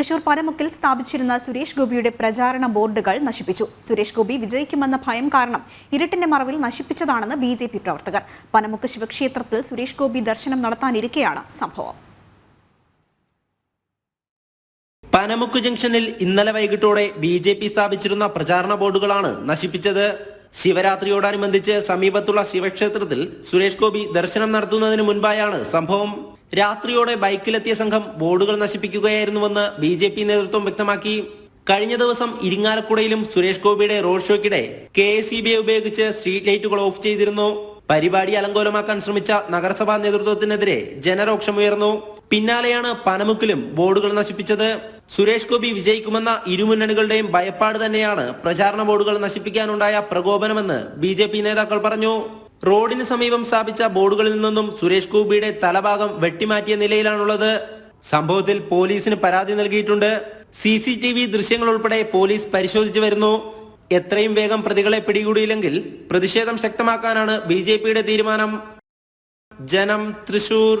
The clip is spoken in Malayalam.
തൃശൂർ പനമുക്കിൽ സ്ഥാപിച്ചിരുന്ന സുരേഷ് ഗോപിയുടെ പ്രചാരണ ബോർഡുകൾ നശിപ്പിച്ചു. സുരേഷ് ഗോപി വിജയിക്കുമെന്ന ഭയം കാരണം ഇരുട്ടിന്റെ മറവിൽ നശിപ്പിച്ചതാണെന്ന് ബി ജെ പി പ്രവർത്തകർ. പനമുക്ക് ശിവക്ഷേത്രത്തിൽ സുരേഷ് ഗോപി ദർശനം നടത്താനിരിക്കെയാണ് സംഭവം. പനമുക്ക് ജംഗ്ഷനിൽ ഇന്നലെ വൈകിട്ടോടെ ബി ജെ പി സ്ഥാപിച്ചിരുന്ന പ്രചാരണ ബോർഡുകളാണ് നശിപ്പിച്ചത്. ശിവരാത്രിയോടനുബന്ധിച്ച് സമീപത്തുള്ള ശിവക്ഷേത്രത്തിൽ സുരേഷ് ഗോപി ദർശനം നടത്തുന്നതിന് മുൻപായാണ് സംഭവം. രാത്രിയോടെ ബൈക്കിലെത്തിയ സംഘം ബോർഡുകൾ നശിപ്പിക്കുകയായിരുന്നുവെന്ന് ബി ജെ പി നേതൃത്വം വ്യക്തമാക്കി. കഴിഞ്ഞ ദിവസം ഇരിങ്ങാലക്കുടയിലും സുരേഷ് ഗോപിയുടെ റോഡ് ഷോയ്ക്കിടെ കെ എസ് ഇ ബി ഉപയോഗിച്ച് സ്ട്രീറ്റ് ലൈറ്റുകൾ ഓഫ് ചെയ്തിരുന്നു. പരിപാടി അലങ്കോലമാക്കാൻ ശ്രമിച്ച നഗരസഭാ നേതൃത്വത്തിനെതിരെ ജനരോക്ഷമുയർന്നു പിന്നാലെയാണ് പനമുക്കിലും ബോർഡുകൾ നശിപ്പിച്ചത്. സുരേഷ് ഗോപി വിജയിക്കുമെന്ന ഇരുമുന്നണികളുടെയും ഭയപ്പാട് തന്നെയാണ് പ്രചാരണ ബോർഡുകൾ നശിപ്പിക്കാനുണ്ടായ പ്രകോപനമെന്ന് ബി നേതാക്കൾ പറഞ്ഞു. റോഡിന് സമീപം സ്ഥാപിച്ച ബോർഡുകളിൽ നിന്നും സുരേഷ് ഗോപിയുടെ തലഭാഗം വെട്ടിമാറ്റിയ നിലയിലാണുള്ളത്. സംഭവത്തിൽ പോലീസിന് പരാതി നൽകിയിട്ടുണ്ട്. സി സി ടി വി ദൃശ്യങ്ങൾ ഉൾപ്പെടെ പോലീസ് പരിശോധിച്ചു വരുന്നു. എത്രയും വേഗം പ്രതികളെ പിടികൂടിയില്ലെങ്കിൽ പ്രതിഷേധം ശക്തമാക്കാനാണ് ബി തീരുമാനം. ജനം തൃശൂർ.